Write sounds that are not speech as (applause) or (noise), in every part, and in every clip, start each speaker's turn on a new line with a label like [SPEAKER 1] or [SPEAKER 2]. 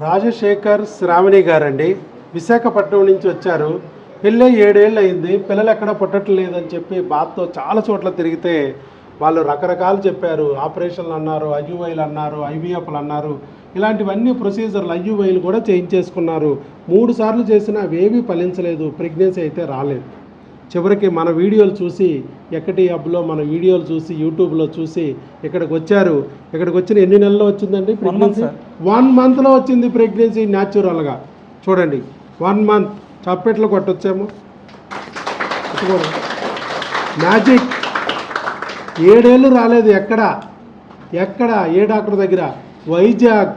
[SPEAKER 1] రాజశేఖర్ శ్రావణి గారండి. విశాఖపట్నం నుంచి వచ్చారు. పెళ్ళి ఏడేళ్ళు అయింది. పిల్లలు ఎక్కడ పుట్టట్లేదని చెప్పి బాధతో చాలా చోట్ల తిరిగితే వాళ్ళు రకరకాలు చెప్పారు. ఆపరేషన్లు అన్నారు ఐయువైలు అన్నారు ఐవీఎఫ్లు అన్నారు. ఇలాంటివన్నీ ప్రొసీజర్లు ఐయువైలు కూడా చేయించేసుకున్నారు. మూడు సార్లు చేసినా అవేవీ ఫలించలేదు. ప్రెగ్నెన్సీ అయితే రాలేదు. చివరికి మన వీడియోలు చూసి ఎక్కటి హబ్లో మన వీడియోలు చూసి యూట్యూబ్లో చూసి ఇక్కడికి వచ్చారు. ఇక్కడికి వచ్చిన ఎన్ని నెలల్లో వచ్చిందండి ప్రెగ్నెన్సీ వన్ మంత్లో వచ్చింది ప్రెగ్నెన్సీ న్యాచురల్గా చూడండి. వన్ మంత్ చప్పెట్లు కొట్టొచ్చాము. మ్యాజిక్ ఏడేళ్ళు రాలేదు ఎక్కడ? ఎక్కడ? ఏ డాక్టర్ దగ్గర? వైజాగ్.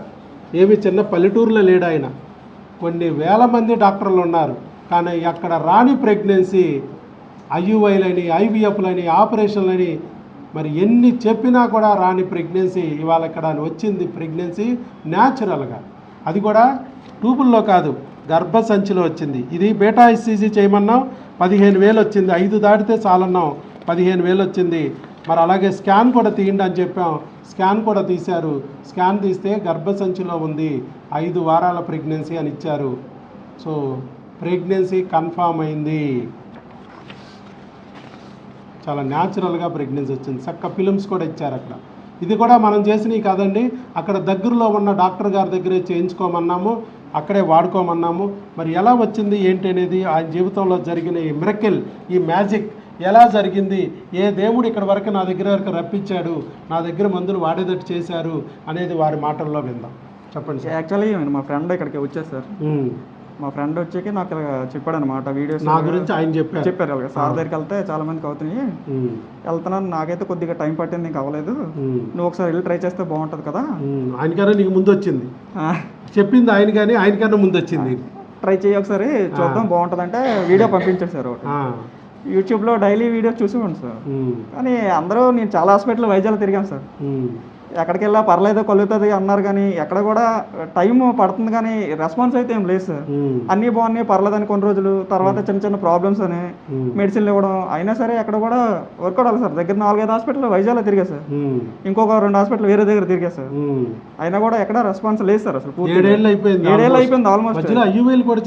[SPEAKER 1] ఏమి చిన్న పల్లెటూరులో లేడు ఆయన. కొన్ని వేల మంది డాక్టర్లు ఉన్నారు. కానీ అక్కడ రాని ప్రెగ్నెన్సీ ఐయుఐలని ఐవీఎఫ్లని ఆపరేషన్లని మరి ఎన్ని చెప్పినా కూడా రాని ప్రెగ్నెన్సీ ఇవాళ ఇక్కడ వచ్చింది ప్రెగ్నెన్సీ న్యాచురల్గా. అది కూడా ట్యూబుల్లో కాదు గర్భసంచిలో వచ్చింది. ఇది బేటా ఎస్సీజీ చేయమన్నాం పదిహేను వేలు వచ్చింది. ఐదు దాటితే చాలన్నాం పదిహేను వేలు వచ్చింది. మరి అలాగే స్కాన్ కూడా తీయండి అని చెప్పాం. స్కాన్ కూడా తీశారు. స్కాన్ తీస్తే గర్భసంచిలో ఉంది ఐదు వారాల ప్రెగ్నెన్సీ అని ఇచ్చారు. సో ప్రెగ్నెన్సీ కన్ఫామ్ అయింది. చాలా న్యాచురల్గా ప్రెగ్నెన్సీ వచ్చింది. చక్క ఫిలిమ్స్ కూడా ఇచ్చారు అక్కడ. ఇది కూడా మనం చేసినవి కాదండి. అక్కడ దగ్గరలో ఉన్న డాక్టర్ గారి దగ్గరే చేయించుకోమన్నాము అక్కడే వాడుకోమన్నాము. మరి ఎలా వచ్చింది ఏంటి అనేది ఆయన జీవితంలో జరిగిన ఈ మిరకిల్ ఈ మ్యాజిక్ ఎలా జరిగింది ఏ దేవుడు ఇక్కడ వరకు నా దగ్గర వరకు రప్పించాడు నా దగ్గర మందులు వాడేటట్టు చేశారు అనేది వారి మాటల్లో విందాం. చెప్పండి సార్.
[SPEAKER 2] యాక్చువల్లీ మా ఫ్రెండ్ ఇక్కడికి వచ్చారు సార్. మా ఫ్రెండ్ వచ్చాక నాకు ఇలా చెప్పాడు అనమాట వీడియోస్
[SPEAKER 1] నా గురించి ఆయన చెప్పారు.
[SPEAKER 2] చెప్పారు అలాగే. సార్ దగ్గరికి వెళ్తే చాలా మందికి అవుతున్నాయి. వెళ్తున్నాను నాకైతే కొద్దిగా టైం పట్టింది ఇంకా అవ్వలేదు. నువ్వు ఒకసారి వెళ్ళి ట్రై చేస్తే బాగుంటుంది కదా.
[SPEAKER 1] ఆయనకన్నా నీకు ముందు వచ్చింది చెప్పింది ఆయన కానీ ఆయనకన్నా ముందు వచ్చింది
[SPEAKER 2] ట్రై చేయి ఒకసారి చూద్దాం బాగుంటుంది అంటే వీడియో పంపించాడు సార్ ఒకటి.
[SPEAKER 1] ఆ.
[SPEAKER 2] యూట్యూబ్లో డైలీ వీడియో చూసేవాడు సార్. కానీ అందరూ నేను చాలా హాస్పిటల్ వైజాగ్లో తిరిగాను సార్. ఎక్కడికి వెళ్ళా పర్లేదు కలుగుతుంది అన్నారు కానీ ఎక్కడ కూడా టైం పడుతుంది కానీ రెస్పాన్స్ అయితే ఏం లేదు సార్. అన్నీ బాగున్నాయి పర్లేదని కొన్ని రోజులు. తర్వాత చిన్న చిన్న ప్రాబ్లమ్స్ అని. మెడిసిన్లు ఇవ్వడం. అయినా సరే ఎక్కడ కూడా వర్కౌట్ అవ్వాలి సార్. దగ్గర నాలుగైదు హాస్పిటల్ వైజాగ్లో తిరిగా సార్. ఇంకొక రెండు హాస్పిటల్ వేరే దగ్గర తిరిగా సార్. అయినా కూడా ఎక్కడ రెస్పాన్స్ లేదు సార్ అసలు.
[SPEAKER 1] ఏడేళ్ళు అయిపోయింది
[SPEAKER 2] ఏడేళ్ళు. అయిపోయింది ఆల్మోస్ట్
[SPEAKER 1] ఐయువేలు కూడా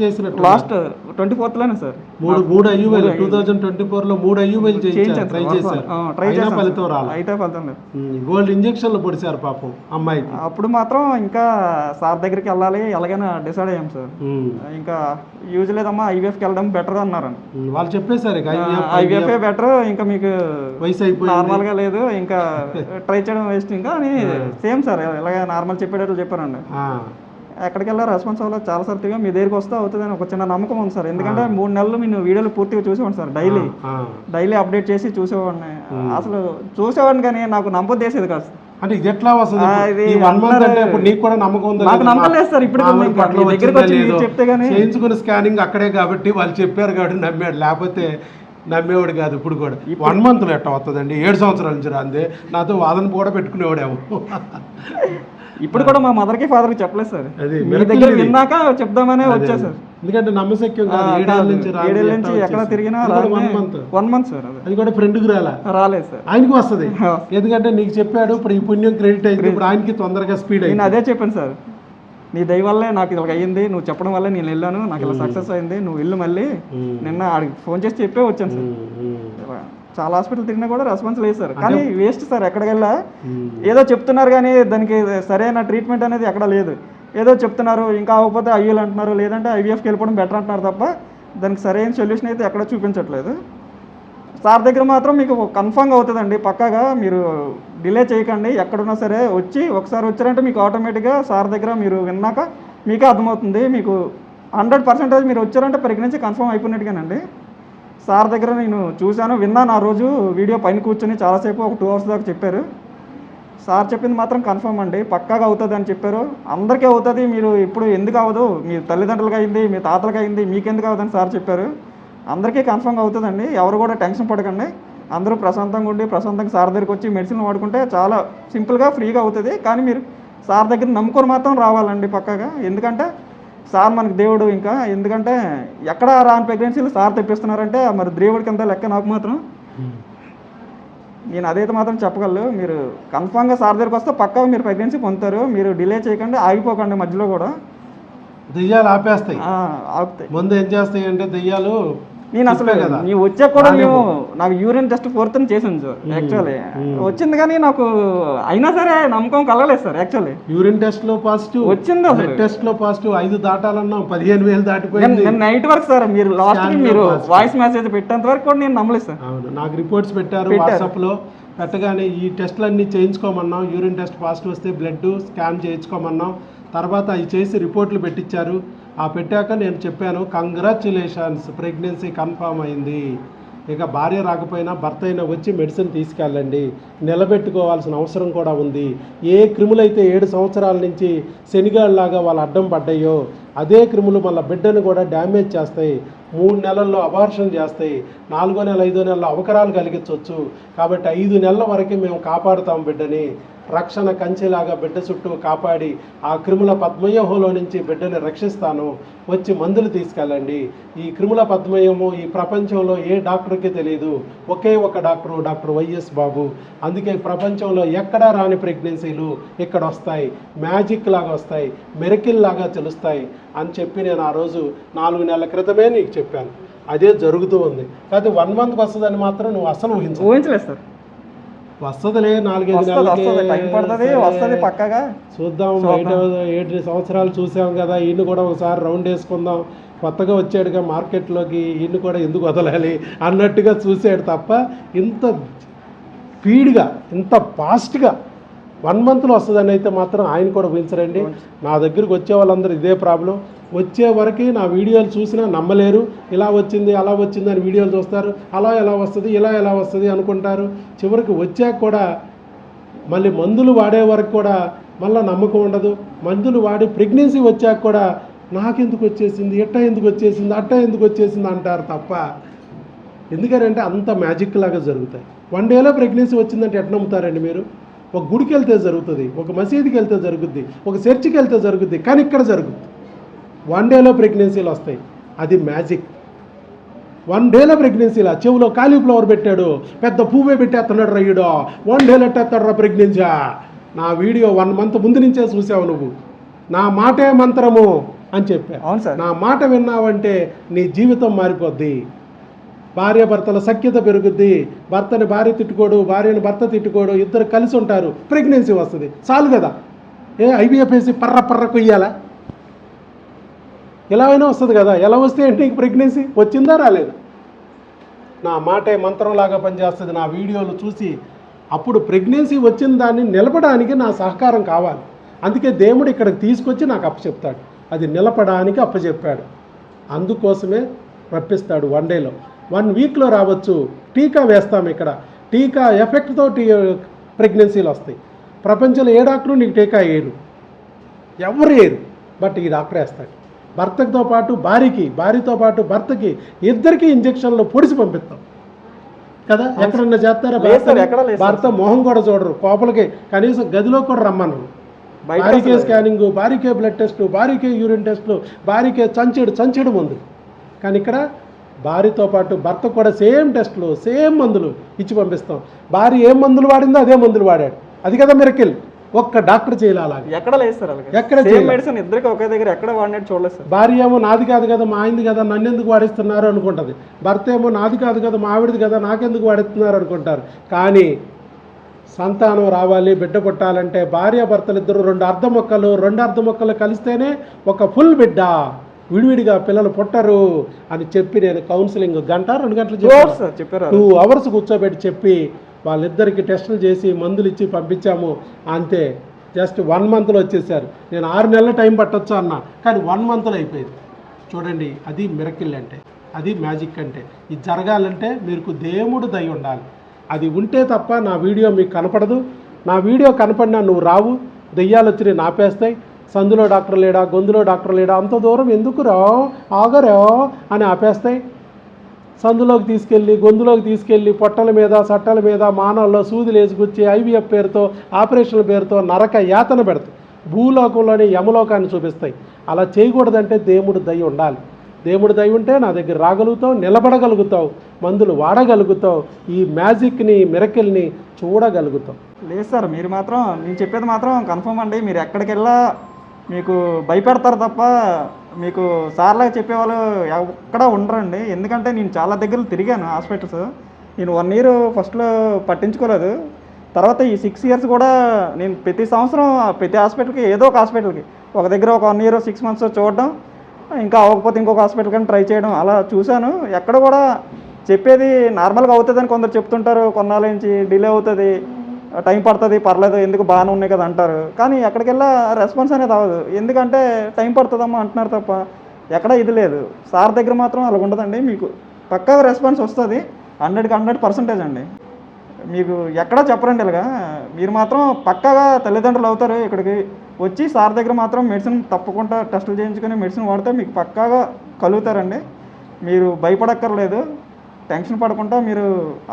[SPEAKER 2] లాస్ట్ ట్వంటీ ఫోర్త్లోనే సార్.
[SPEAKER 1] మూడు మూడు ఐయువేలు. టూ థౌజండ్ ట్వంటీ ఫోర్లో మూడు ఐయువేలు ట్రై చేశారు.
[SPEAKER 2] ట్రై
[SPEAKER 1] ఫలితం రాలి?
[SPEAKER 2] అయితే ఫలితం లేదు.
[SPEAKER 1] గోల్డ్ ఇంజక్షన్లు పొడిచారు పాపం అమ్మాయికి.
[SPEAKER 2] అప్పుడు మాత్రం ఇంకా సార్ దగ్గరికి వెళ్ళాలి ఎలాగైనా డిసైడ్ అయ్యాం సార్. ఇంకా యూజ్ లేదమ్మా ఐవీఎఫ్కి వెళ్ళడం బెటర్ అన్నారు.
[SPEAKER 1] వాళ్ళు చెప్పేశారు IVF,
[SPEAKER 2] ఐవీఎఫ్ బెటర్ ఇంకా మీకు
[SPEAKER 1] వయసు అయిపోయింది.
[SPEAKER 2] నార్మల్గా లేదు ఇంకా (laughs) ట్రై చేయడం వేస్ట్ ఇంకా అని సేమ్ సార్ ఇలాగ నార్మల్ చెప్పేటట్లు చెప్పారండి. ఎక్కడికి వెళ్ళా రెస్పాన్స్ అవ్వలేదు. చాలా సార్ తిరిగా. మీ దగ్గరికి వస్తే అవుతుందని ఒక చిన్న నమ్మకం ఉంది సార్. ఎందుకంటే మూడు నెలలు నేను వీడియోలు పూర్తిగా చూసేవాడిని సార్. డైలీ. డైలీ అప్డేట్ చేసి చూసేవాడిని. అసలు చూసేవాడిని కానీ నాకు నమ్మకం చేసేది కాదు.
[SPEAKER 1] అంటే ఇది ఎట్లా వస్తుంది? వన్ మంత్ అంటే ఇప్పుడు నీకు కూడా నమ్మకం ఉందా
[SPEAKER 2] నాకు? నమ్మకం లేదు సార్. ఇప్పుడు దగ్గరికి వచ్చి? చెప్తే గానీ-
[SPEAKER 1] చేయించుకున్న స్కానింగ్ అక్కడే కాబట్టి వాళ్ళు చెప్పారు కాబట్టి నమ్మాడు లేకపోతే నమ్మేవాడు కాదు ఇప్పుడు కూడా. వన్ మంత్లో ఎట్ట వస్తుందండి ఏడు సంవత్సరాల నుంచి రాంది నాతో వాదన కూడా పెట్టుకునేవాడేమో.
[SPEAKER 2] ఇప్పుడు కూడా మా మదర్కి ఫాదర్కి చెప్పలేదు సార్.
[SPEAKER 1] అది
[SPEAKER 2] మీ దగ్గర. విన్నాక చెప్దామనే వచ్చా సార్.
[SPEAKER 1] ఎందుకంటే నమ్మశక్యం కాదు ఏడేళ్ళ. నుంచి
[SPEAKER 2] ఏడేళ్ళ నుంచి ఎక్కడ. తిరిగినా
[SPEAKER 1] one month
[SPEAKER 2] one month sir అది.
[SPEAKER 1] కూడా ఫ్రెండ్కి రాలా?
[SPEAKER 2] రాలేదు సార్.
[SPEAKER 1] ఆయనకి వస్తుంది. ఎందుకంటే నీకు చెప్పాడు ఇప్పుడు ఈ పుణ్యం క్రెడిట్ అయింది ఇప్పుడు ఆయనకి తొందరగా స్పీడ్
[SPEAKER 2] నేను
[SPEAKER 1] అయింది.
[SPEAKER 2] అదే చెప్పాను సార్. నీ దయ వల్లే నాకు ఇలా అయ్యింది నువ్వు చెప్పడం వల్లే నేను వెళ్ళాను నాకు ఇలా సక్సెస్ అయింది నువ్వు వెళ్ళు మళ్ళీ. నిన్న ఆడికి ఫోన్ చేసి చెప్పే వచ్చాను సార్. చాలా హాస్పిటల్ తిరిగినా కూడా రెస్పాన్స్ లేదు సార్. కానీ వేస్ట్ సార్ ఎక్కడికి వెళ్ళా?
[SPEAKER 1] ఉమ్.
[SPEAKER 2] ఏదో చెప్తున్నారు కానీ దానికి సరైన ట్రీట్మెంట్ అనేది ఎక్కడ లేదు. ఏదో చెప్తున్నారు ఇంకా అవ్వకపోతే ఐయూలు అంటున్నారు లేదంటే ఐవీఎఫ్కి వెళ్ళిపోవడం బెటర్ అంటున్నారు తప్ప దానికి సరైన సొల్యూషన్ అయితే ఎక్కడ చూపించట్లేదు. సార్ దగ్గర మాత్రం మీకు కన్ఫామ్గా అవుతుందండి. పక్కాగా మీరు డిలే చేయకండి. ఎక్కడున్నా సరే వచ్చి ఒకసారి వచ్చారంటే మీకు ఆటోమేటిక్గా సార్ దగ్గర మీరు విన్నాక మీకే అర్థమవుతుంది. మీకు హండ్రెడ్ పర్సెంటేజ్ మీరు వచ్చారంటే పరిగణించి కన్ఫర్మ్ అయిపోయినట్టుగానండి. సార్ దగ్గర నేను చూశాను విన్నాను. ఆ రోజు వీడియో పైన కూర్చొని చాలాసేపు ఒక టూ అవర్స్ దాకా చెప్పారు. సార్ చెప్పింది మాత్రం కన్ఫర్మ్ అండి. పక్కాగా అవుతుంది అని చెప్పారు. అందరికీ అవుతుంది. మీరు ఇప్పుడు ఎందుకు అవ్వదు? మీ తల్లిదండ్రులకి అయింది మీ తాతలకి అయింది మీకెందుకు అవుతుందని సార్ చెప్పారు. అందరికీ కన్ఫర్మ్గా అవుతుందండి. ఎవరు కూడా టెన్షన్ పడకండి. అందరూ ప్రశాంతంగా ఉండి ప్రశాంతంగా సార్ దగ్గరికి వచ్చి మెడిసిన్ వాడుకుంటే చాలా సింపుల్గా ఫ్రీగా అవుతుంది. కానీ మీరు సార్ దగ్గర నమ్ముకొని మాత్రం రావాలండి పక్కాగా. ఎందుకంటే సార్ మనకి దేవుడు ఇంకా. ఎందుకంటే ఎక్కడ రాని ప్రెగ్నెన్సీలు సార్ తెప్పిస్తున్నారంటే మరి దేవుడికి అంత లెక్క నాకు మాత్రం. నేను అదైతే మాత్రం చెప్పగలను. మీరు కన్ఫామ్గా సార్ దగ్గరికి వస్తే పక్కా మీరు ప్రెగ్నెన్సీ పొందుతారు. మీరు డిలే చేయకండి ఆగిపోకండి మధ్యలో కూడా.
[SPEAKER 1] దెయ్యాలు ఆపేస్తాయి. ముందు ఏం చేస్తాయి అంటే దెయ్యాలు
[SPEAKER 2] నేను అసలు
[SPEAKER 1] చెప్పే కదా.
[SPEAKER 2] నీ వచ్చాక కూడా మేము నాకు యూరిన్ టెస్ట్ ఫోర్త్ చేసాను సార్ యాక్చువల్లీ వచ్చింది కానీ నాకు అయినా సరే నమ్మకం కలగలేదు సార్ యాక్చువల్లీ
[SPEAKER 1] యూరిన్ టెస్ట్లో పాజిటివ్
[SPEAKER 2] వచ్చింది అసలు.
[SPEAKER 1] టెస్ట్లో పాజిటివ్ ఐదు దాటాలన్నాం పదిహేను వేలు దాటిపోయింది.
[SPEAKER 2] నైట్ వరకు సార్ మీరు లాస్ట్ మీరు. వాయిస్ మెసేజ్ పెట్టేంత వరకు కూడా నేను నమ్మలేదు సార్.
[SPEAKER 1] నాకు రిపోర్ట్స్ పెట్టారు. వాట్సాప్లో. పెట్టగానే ఈ టెస్ట్లు అన్ని చేయించుకోమన్నాం యూరిన్ టెస్ట్ పాజిటివ్ వస్తే బ్లడ్ స్కాన్ చేయించుకోమన్నాం తర్వాత అవి చేసి రిపోర్ట్లు పెట్టించారు. ఆ పెట్టాక నేను చెప్పాను కంగ్రాచులేషన్స్ ప్రెగ్నెన్సీ కన్ఫామ్ అయింది. ఇక భార్య రాకపోయినా భర్త అయినా వచ్చి మెడిసిన్ తీసుకెళ్ళండి. నిలబెట్టుకోవాల్సిన అవసరం కూడా ఉంది. ఏ క్రిములైతే ఏడు సంవత్సరాల నుంచి శనిగాళ్ళలాగా వాళ్ళు అడ్డం పడ్డాయో అదే క్రిములు మళ్ళీ బిడ్డను కూడా డ్యామేజ్ చేస్తాయి. మూడు నెలల్లో అబార్షన్ చేస్తాయి. నాలుగో నెల ఐదో నెలలో అవకరాలు కలిగించవచ్చు కాబట్టి ఐదు నెలల వరకు మేము కాపాడుతాం బిడ్డని. రక్షణ కంచెలాగా బిడ్డ చుట్టూ కాపాడి ఆ క్రిముల పద్మయోహంలో నుంచి బిడ్డని రక్షిస్తాను. వచ్చి మందులు తీసుకెళ్ళండి. ఈ క్రిముల పద్మయము ఈ ప్రపంచంలో ఏ డాక్టర్కి తెలియదు ఒకే ఒక డాక్టరు డాక్టర్ వైఎస్ బాబు. అందుకే ప్రపంచంలో ఎక్కడా రాని ప్రెగ్నెన్సీలు ఇక్కడ వస్తాయి. మ్యాజిక్ లాగా వస్తాయి. మెరికిల్ లాగా తెలుస్తాయి. అని చెప్పి నేను ఆ రోజు నాలుగు నెలల క్రితమే నీకు చెప్పాను. అదే జరుగుతూ ఉంది. కాకపోతే వన్ మంత్కి వస్తుందని మాత్రం నువ్వు అసలు ఊహించు
[SPEAKER 2] ఊహించలేదు సార్.
[SPEAKER 1] వస్తుందిలే నాలుగైదు
[SPEAKER 2] వస్తుంది టైం పడుతుంది. వస్తుంది పక్కగా.
[SPEAKER 1] చూద్దాం ఏడు సంవత్సరాలు చూసాం కదా ఈయన కూడా ఒకసారి రౌండ్ వేసుకుందాం. కొత్తగా వచ్చాడుగా మార్కెట్లోకి ఈయన కూడా ఎందుకు వదలాలి అన్నట్టుగా చూసాడు తప్ప ఇంత స్పీడ్గా ఇంత ఫాస్ట్గా వన్ మంత్లో వస్తుందని అయితే మాత్రం ఆయన కూడా ఊహించరండి. నా దగ్గరికి వచ్చే వాళ్ళందరూ ఇదే ప్రాబ్లం. వచ్చే వరకు నా వీడియోలు చూసినా నమ్మలేరు. ఇలా వచ్చింది అలా వచ్చింది అని వీడియోలు చూస్తారు. అలా ఎలా వస్తుంది ఇలా ఎలా వస్తుంది అనుకుంటారు. చివరికి వచ్చాక కూడా మళ్ళీ మందులు వాడే వరకు కూడా మళ్ళీ నమ్మకం ఉండదు. మందులు వాడి ప్రెగ్నెన్సీ వచ్చాక కూడా నాకెందుకు వచ్చేసింది ఎట్ట ఎందుకు వచ్చేసింది అట్ట ఎందుకు వచ్చేసింది అంటారు తప్ప ఎందుకంటే అంత మ్యాజిక్ లాగా జరుగుతాయి. వన్ డేలో ప్రెగ్నెన్సీ వచ్చిందంటే ఎట్లా నమ్ముతారండి మీరు? ఒక గుడికి వెళ్తే జరుగుతుంది ఒక మసీదుకి వెళ్తే జరుగుద్ది ఒక చర్చికి వెళ్తే జరుగుద్ది కానీ ఇక్కడ జరుగుద్ది. వన్ డేలో ప్రెగ్నెన్సీలు వస్తాయి. అది మ్యాజిక్ వన్ డేలో ప్రెగ్నెన్సీలా చెవులో కాలీఫ్లవర్ పెట్టాడు పెద్ద పువ్వే పెట్టేస్తున్నాడు రయ్యుడు వన్ డేలో ఎట్టేస్తాడు ప్రెగ్నెన్సీ నా వీడియో వన్ మంత్ ముందు నుంచే చూసావు నువ్వు. నా మాటే మంత్రము అని చెప్పా నా మాట విన్నావంటే నీ జీవితం మారిపోద్ది. భార్యాభర్తల సఖ్యత పెరుగుద్ది. భర్తని భార్య తిట్టుకోడు భార్యని భర్త తిట్టుకోడు ఇద్దరు కలిసి ఉంటారు. ప్రెగ్నెన్సీ వస్తుంది. చాలు కదా. ఏ ఐబిఎఫ్ఎస్సి పర్ర పర్ర కొయ్యాలా? ఎలా అయినా వస్తుంది కదా. ఎలా వస్తే ఏంటి నీకు ప్రెగ్నెన్సీ? వచ్చిందా రాలేదా? నా మాటే మంత్రంలాగా పనిచేస్తుంది. నా వీడియోలు చూసి అప్పుడు ప్రెగ్నెన్సీ వచ్చిన దాన్ని నిలపడానికి నా సహకారం కావాలి. అందుకే దేవుడు ఇక్కడికి తీసుకొచ్చి నాకు అప్పచెప్తాడు. అది నిలపడానికి అప్పచెప్పాడు. అందుకోసమే రప్పిస్తాడు వన్ డేలో వన్ వీక్లో రావచ్చు. టీకా వేస్తాం ఇక్కడ. టీకా ఎఫెక్ట్తో టీ ప్రెగ్నెన్సీలు వస్తాయి. ప్రపంచంలో ఏ డాక్టరు నీకు టీకా వేయరు. ఎవరు వేయరు. బట్ ఈ డాక్టర్ వేస్తాడు. భర్తతో పాటు భార్యకి భార్యతో పాటు భర్తకి ఇద్దరికి ఇంజక్షన్లు పొడిచి పంపిస్తాం. కదా? ఎక్కడన్నా చేస్తారా? భర్త మొహం కూడా చూడరు. కోపలకి కనీసం గదిలో కూడా రమ్మను. భారీకే స్కానింగ్ భారీకే బ్లడ్ టెస్ట్లు భారీకే యూరిన్ టెస్ట్లు భారీకే చంచెడు చంచెడు మందు. కానీ ఇక్కడ భార్యతో పాటు భర్త కూడా సేమ్ టెస్ట్లు సేమ్ మందులు ఇచ్చి పంపిస్తాం. భార్య ఏం మందులు వాడిందో అదే మందులు వాడాడు. అది కదా మిరకిల్. ఒక్క డాక్టర్ చేయాలి అలాగే.
[SPEAKER 2] ఎక్కడ లేదు సార్ అలాగే.
[SPEAKER 1] ఎక్కడ.
[SPEAKER 2] మెడిసిన్ ఇద్దరికి ఒకే దగ్గర ఎక్కడ వాడినట్టు చూడలేదు సార్.
[SPEAKER 1] భార్య ఏమో నాది కాదు కదా మా ఆయనది కదా నన్ను ఎందుకు వాడిస్తున్నారు అనుకుంటుంది. భర్త ఏమో నాది కాదు కదా మా ఆవిడది కదా నాకెందుకు వాడిస్తున్నారు అనుకుంటారు. కానీ సంతానం రావాలి బిడ్డ పుట్టాలంటే భార్య భర్తలు ఇద్దరు రెండు అర్ధ మొక్కలు రెండు అర్ధ మొక్కలు కలిస్తేనే ఒక ఫుల్ బిడ్డ. విడివిడిగా పిల్లలు పుట్టరు అని చెప్పి నేను కౌన్సిలింగ్ గంట రెండు గంటలు
[SPEAKER 2] చెప్పారు?
[SPEAKER 1] టూ అవర్స్ కూర్చోబెట్టి చెప్పి వాళ్ళిద్దరికి టెస్టులు చేసి మందులు ఇచ్చి పంపించాము అంతే. జస్ట్ వన్ మంత్లో వచ్చేసారు. నేను ఆరు నెలల టైం పట్టొచ్చు అన్న కానీ వన్ మంత్లో అయిపోయింది. చూడండి అది మిరకిల్ అంటే అది మ్యాజిక్ అంటే ఇది జరగాలంటే మీకు దేవుడు దయ ఉండాలి. అది ఉంటే తప్ప నా వీడియో మీకు కనపడదు. నా వీడియో కనపడినా నువ్వు రావు. దెయ్యాలు వచ్చి నేను ఆపేస్తాయి సందులో డాక్టర్ లేడా? గొంతులో డాక్టర్ లేడా? అంత దూరం ఎందుకురా ఆగరా? అని ఆపేస్తాయి. సందులోకి తీసుకెళ్ళి గొంతులోకి తీసుకెళ్ళి పొట్టల మీద సట్టల మీద మానవుల్లో సూదులు వేసుకొచ్చి ఐవీఎఫ్ పేరుతో ఆపరేషన్ల పేరుతో నరక యాతన పెడతాయి. భూలోకంలోని యమలోకాన్ని చూపిస్తాయి. అలా చేయకూడదంటే దేవుడు దయ ఉండాలి. దేవుడి దయ ఉంటే నా దగ్గర రాగలుగుతావు నిలబడగలుగుతావు మందులు వాడగలుగుతావు ఈ మ్యాజిక్ని మిరకిల్ని చూడగలుగుతావు.
[SPEAKER 2] లేదు సార్ మీరు మాత్రం నేను చెప్పేది మాత్రం కన్ఫర్మ్ అండి. మీరు ఎక్కడికి వెళ్ళా మీకు భయపెడతారు తప్ప మీకు సార్లాగా చెప్పేవాళ్ళు ఎక్కడ ఉండరండి. ఎందుకంటే నేను చాలా దగ్గర తిరిగాను హాస్పిటల్స్. నేను వన్ ఇయర్ ఫస్ట్లో పట్టించుకోలేదు. తర్వాత ఈ సిక్స్ ఇయర్స్ కూడా నేను ప్రతి సంవత్సరం ప్రతి హాస్పిటల్కి ఏదో ఒక హాస్పిటల్కి ఒక దగ్గర ఒక వన్ ఇయర్ సిక్స్ మంత్స్ చూడడం ఇంకా అవ్వకపోతే ఇంకొక హాస్పిటల్ కానీ ట్రై చేయడం అలా చూశాను. ఎక్కడ కూడా చెప్పేది నార్మల్గా అవుతుందని కొందరు చెప్తుంటారు కొన్నాళ్ళ నుంచి డిలే అవుతుంది. టైం పడుతుంది పర్లేదు ఎందుకు బాగానే ఉన్నాయి కదా అంటారు. కానీ ఎక్కడికెళ్ళా రెస్పాన్స్ అనేది అవ్వదు. ఎందుకంటే టైం పడుతుందమ్మా అంటున్నారు తప్ప ఎక్కడ ఇది లేదు. సార్ దగ్గర మాత్రం అలా ఉండదండి మీకు. పక్కాగా రెస్పాన్స్ వస్తుంది హండ్రెడ్కి హండ్రెడ్ పర్సెంటేజ్ అండి. మీకు ఎక్కడా చెప్పరండి ఇలాగా. మీరు మాత్రం పక్కాగా తల్లిదండ్రులు అవుతారు ఇక్కడికి. వచ్చి సార్ దగ్గర మాత్రం మెడిసిన్ తప్పకుండా టెస్టులు చేయించుకొని మెడిసిన్ వాడితే మీకు పక్కాగా కలుగుతారండి. మీరు భయపడక్కర్లేదు. టెన్షన్ పడకుండా మీరు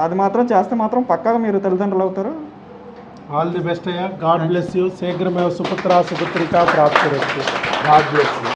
[SPEAKER 2] అది మాత్రం చేస్తే మాత్రం పక్కాగా మీరు తల్లిదండ్రులు అవుతారు.
[SPEAKER 1] ऑल द बेस्ट है यार गॉड ब्लेस यू शीघ्र में सुपुत्रा सुपुत्रिका प्राप्त रखिए गॉड ब्लेस यू